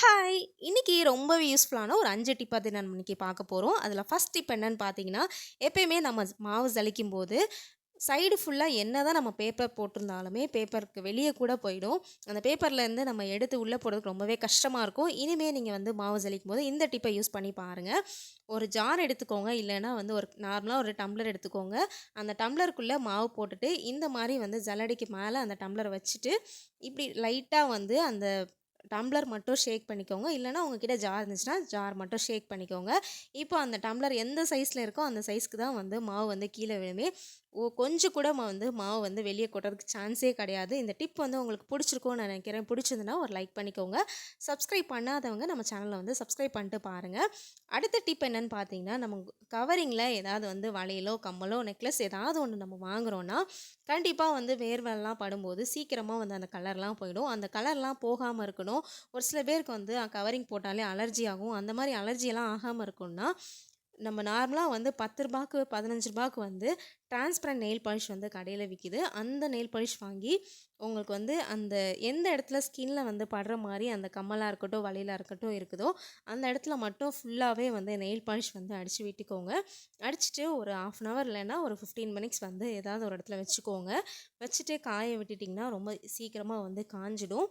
Hi இன்னைக்கு ரொம்பவே யூஸ்ஃபுல்லான ஒரு அஞ்சு டிப் அது நம்ம இன்றைக்கி பார்க்க போகிறோம் அதில் ஃபஸ்ட் டிப் என்னன்னு பார்த்தீங்கன்னா எப்பயுமே நம்ம மாவு ஜலிக்கும் போது சைடு ஃபுல்லாக என்ன தான் நம்ம பேப்பர் போட்டிருந்தாலுமே பேப்பருக்கு வெளியே கூட போயிடும். அந்த பேப்பர்லேருந்து நம்ம எடுத்து உள்ளே போடுறதுக்கு ரொம்பவே கஷ்டமாக இருக்கும். இனிமேல் நீங்கள் வந்து மாவு ஜலிக்கும் போது இந்த டிப்பை யூஸ் பண்ணி பாருங்கள் ஒரு ஜார் எடுத்துக்கோங்க. இல்லைன்னா வந்து ஒரு நார்மலாக ஒரு டம்ளர் எடுத்துக்கோங்க. அந்த டம்ளருக்குள்ளே மாவு போட்டுட்டு இந்த மாதிரி வந்து ஜல்லடிக்கு மேலே அந்த டம்ளரை வச்சுட்டு இப்படி லைட்டாக வந்து அந்த டம்ளர் மட்டும் ஷேக் பண்ணிக்கோங்க. இல்லைனா உங்ககிட்ட ஜார் இருந்துச்சுன்னா ஜார் மட்டும் ஷேக் பண்ணிக்கோங்க. இப்போ அந்த டம்ளர் எந்த சைஸில் இருக்கோ அந்த சைஸ்க்கு தான் வந்து மாவு வந்து கீழே விழுமே. ஓ கொஞ்சம் கூட வந்து மாவு வந்து வெளியே கொட்டுறதுக்கு சான்ஸே கிடையாது. இந்த டிப் வந்து உங்களுக்கு பிடிச்சிருக்கும்னு நினைக்கிறேன். பிடிச்சதுன்னா ஒரு லைக் பண்ணிக்கோங்க. சப்ஸ்கிரைப் பண்ணாதவங்க நம்ம சேனலை வந்து சப்ஸ்கிரைப் பண்ணிட்டு பாருங்கள் அடுத்த டிப் என்னென்னு பார்த்தீங்கன்னா நம்ம கவரிங்கில் ஏதாவது வந்து வளையலோ கம்மலோ நெக்லஸ் ஏதாவது ஒன்று நம்ம வாங்குகிறோன்னா கண்டிப்பாக வந்து வேர்வெல்லாம் படும்போது சீக்கிரமாக வந்து அந்த கலர்லாம் போயிடும். அந்த கலர்லாம் போகாமல் இருக்கணும். ஒரு சில பேருக்கு வந்து கவரிங் போட்டாலே அலர்ஜி ஆகும். அந்த மாதிரி அலர்ஜியெல்லாம் ஆகாமல் இருக்கும்னா நம்ம நார்மலாக வந்து பத்து ரூபாய்க்கு பதினஞ்சு ரூபாய்க்கு வந்து டிரான்ஸ்பரண்ட் நெயில் பாலிஷ் வந்து கடையில் விற்கிது அந்த நெயில் பாலிஷ் வாங்கி உங்களுக்கு வந்து அந்த எந்த இடத்துல ஸ்கின்னில் வந்து படுற மாதிரி அந்த கம்மலாக இருக்கட்டும் வலையிலாக இருக்கட்டும் இருக்குதோ அந்த இடத்துல மட்டும் ஃபுல்லாகவே வந்து நெயில் பாலிஷ் வந்து அடித்து விட்டுக்கோங்க. அடிச்சுட்டு ஒரு ஆஃப் அன் ஹவர் இல்லைன்னா ஒரு ஃபிஃப்டீன் மினிட்ஸ் வந்து ஏதாவது ஒரு இடத்துல வச்சுக்கோங்க. வச்சுட்டு காய விட்டுட்டிங்கன்னா ரொம்ப சீக்கிரமாக வந்து காஞ்சிடும்.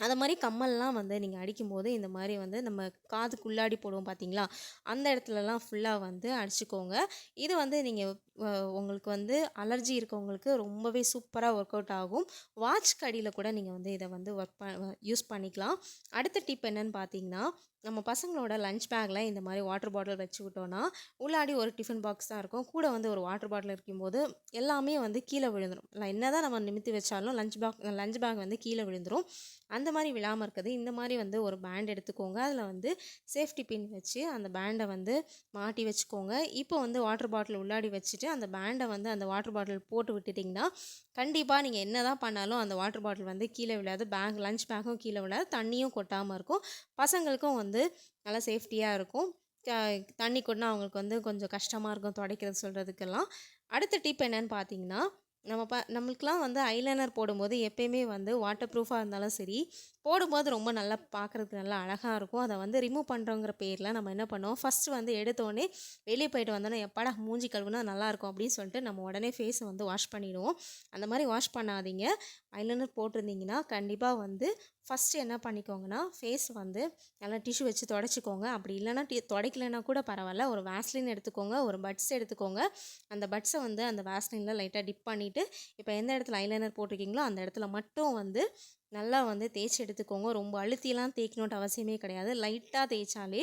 அதை மாதிரி கம்மல்லாம் வந்து நீங்கள் அடிக்கும்போது இந்த மாதிரி வந்து நம்ம காதுக்குள்ளாடி போடுவோம் பார்த்தீங்களா அந்த இடத்துலலாம் ஃபுல்லாக வந்து அடிச்சுக்கோங்க. இது வந்து நீங்கள் உங்களுக்கு வந்து அலர்ஜி இருக்கவங்களுக்கு ரொம்பவே சூப்பராக ஒர்க் அவுட் ஆகும். வாட்ச் கடியில் கூட நீங்கள் வந்து இதை வந்து ஒர்க் ப யூஸ் பண்ணிக்கலாம். அடுத்த டிப் என்னென்னு பார்த்தீங்கன்னா நம்ம பசங்களோட லஞ்ச் பேக்கில் இந்த மாதிரி வாட்டர் பாட்டில் வச்சுக்கிட்டோன்னா உள்ளாடி ஒரு டிஃபன் பாக்ஸ் தான் இருக்கும். கூட வந்து ஒரு வாட்டர் பாட்டில் இருக்கும்போது எல்லாமே வந்து கீழே விழுந்துடும் என்ன தான் நம்ம நிமித்தி வச்சாலும் லஞ்ச் பேக் லஞ்ச் பேக் வந்து கீழே விழுந்துடும் அந்த மாதிரி விழாமல் இருக்குது இந்த மாதிரி வந்து ஒரு பேண்ட் எடுத்துக்கோங்க. அதில் வந்து சேஃப்டி பின் வச்சு அந்த பேண்டை வந்து மாட்டி வச்சுக்கோங்க. இப்போ வந்து வாட்டர் பாட்டில் உள்ளாடி வச்சுட்டு அந்த பேண்டை வந்து அந்த வாட்டர் பாட்டில் போட்டு விட்டுட்டிங்கன்னா கண்டிப்பாக நீங்கள் என்ன தான் பண்ணாலும் அந்த வாட்டர் பாட்டில் வந்து கீழே விழாது. பேக் லஞ்ச் பேக்கும் கீழே விழாது. தண்ணியும் கொட்டாமல் இருக்கும். பசங்களுக்கும் வந்து வந்து நல்லா சேஃப்டியாக இருக்கும். தண்ணி கொட்டினா அவங்களுக்கு வந்து கொஞ்சம் கஷ்டமாக இருக்கும் துடைக்கிறது சொல்கிறதுக்கெல்லாம் அடுத்த டிப் என்னென்னு பார்த்தீங்கன்னா நம்ம ப நம்மளுக்கெலாம் வந்து ஐலைனர் போடும்போது எப்பயுமே வந்து வாட்டர் ப்ரூஃபாக இருந்தாலும் சரி போடும்போது ரொம்ப நல்லா பார்க்குறதுக்கு நல்லா அழகாக இருக்கும். அதை வந்து ரிமூவ் பண்ணுறோங்கிற பேரில் நம்ம என்ன பண்ணுவோம்? ஃபஸ்ட்டு வந்து எடுத்தோடனே வெளியே போயிட்டு வந்தோன்னே எப்படா மூஞ்சி கழுவுனா நல்லாயிருக்கும் அப்படின்னு சொல்லிட்டு நம்ம உடனே ஃபேஸை வந்து வாஷ் பண்ணிவிடுவோம் அந்த மாதிரி வாஷ் பண்ணாதீங்க. ஐலைனர் போட்டிருந்தீங்கன்னா கண்டிப்பாக வந்து ஃபஸ்ட்டு என்ன பண்ணிக்கோங்கன்னா ஃபேஸ் வந்து நல்லா டிஷ்யூ வச்சு தொடச்சிக்கோங்க. அப்படி இல்லைனா டி தொடக்கலைன்னா கூட பரவாயில்ல. ஒரு வேஸ்லின் எடுத்துக்கோங்க ஒரு பட்ஸ் எடுத்துக்கோங்க. அந்த பட்ஸை வந்து அந்த வேஸ்லினில் லைட்டாக டிப் பண்ணிவிட்டு இப்போ எந்த இடத்துல ஐலைனர் போட்டிருக்கீங்களோ அந்த இடத்துல மட்டும் வந்து நல்லா வந்து தேய்ச்சி எடுத்துக்கோங்க. ரொம்ப அழுத்திலாம் தேய்க்கணுன்ட்டு அவசியமே கிடையாது. லைட்டாக தேய்ச்சாலே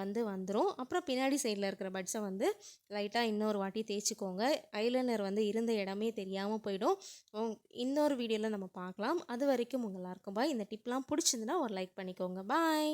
வந்து வந்துடும் அப்புறம் பின்னாடி சைடில் இருக்கிற பட்ஸை வந்து லைட்டாக இன்னொரு வாட்டி தேய்ச்சிக்கோங்க. ஐலைனர் வந்து இருந்த இடமே தெரியாமல் போயிடும். இன்னொரு வீடியோவில் நம்ம பார்க்கலாம். அது வரைக்கும் உங்கள் எல்லாருக்கும் பாய் இந்த டிப்லாம் பிடிச்சிருந்துன்னா ஒரு லைக் பண்ணிக்கோங்க. பாய்